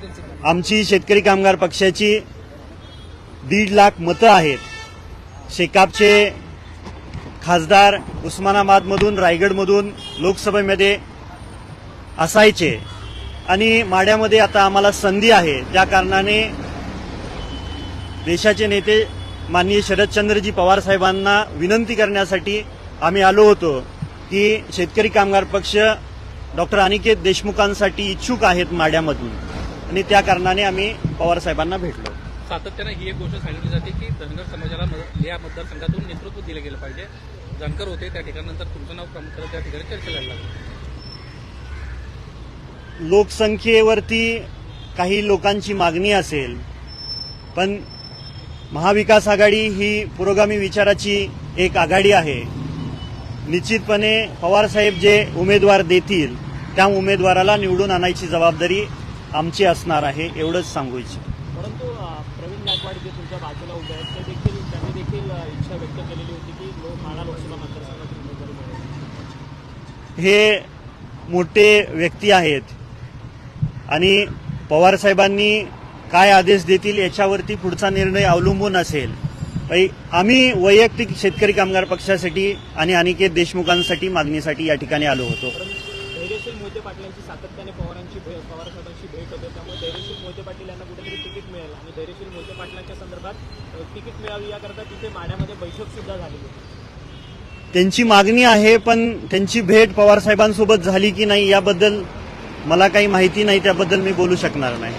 आमची शेतकरी कामगार पक्षाची दीड लाख मतं आहेत. शेकापचे खासदार उस्मानाबादमधून रायगडमधून लोकसभेमध्ये असायचे. आणि माड्यामध्ये आता आम्हाला संधी आहे. त्या कारणाने देशाचे नेते माननीय शरदचंद्रजी पवार साहेबांना विनंती करण्यासाठी आम्ही आलो होतो की शेतकरी कामगार पक्ष डॉक्टर अनिकेत देशमुखांसाठी इच्छुक आहेत माड्यामधून. आणि त्या कारणाने आम्ही पवार साहेबांना भेटलो. सातत्यानं ही एक गोष्ट सांगितली जाते की धनगर समाजाला या मतदारसंघातून नेतृत्व दिलं गेलं पाहिजे. जानकर होते त्या ठिकाणानंतर तुमचं नाव प्रामुख्याने त्या ठिकाणी चर्चेला लागलं लोकसंख्येवरती काही लोकांची मागणी असेल पण महाविकास आघाडी ही पुरोगामी विचाराची एक आघाडी आहे. निश्चितपणे पवारसाहेब जे उमेदवार देतील त्या उमेदवाराला निवडून आणायची जबाबदारी आमची असणार आहे एवढंच सांगू इच्छितो. परंतु प्रवीण गायकवाड जे तुमच्या बाजूला उभे आहेत. ते देखील त्यांनी देखील इच्छा व्यक्त केलेली होती की लो माडा लोकसभा मतदारसंघातून उमेदवारी मिळेल हे मोठे व्यक्ती आहेत. आणि पवारसाहेबांनी काय आदेश देतील याच्यावरती पुढचा निर्णय अवलंबून असेल. आम्ही वैयक्तिक शेतकरी कामगार पक्षासाठी आणि अनिकेत देशमुखांसाठी मागणीसाठी या ठिकाणी आलो होतो. मोहिते पाटलांची सातत्याने पवारांची भेट पवार साहेबांची भेट होते त्यामुळे धैर्यशील मोहिते पाटील यांना कुठेतरी तिकीट मिळेल. आणि धैर्यशील मोहिते पाटलांच्या संदर्भात तिकीट मिळावी याकरता तिथे माड्यामध्ये बैठक सुद्धा झालेली होती. त्यांची मागणी आहे पण त्यांची भेट पवार साहेबांसोबत झाली की नाही याबद्दल मला काही माहिती नाही त्याबद्दल मी बोलू शकणार नाही.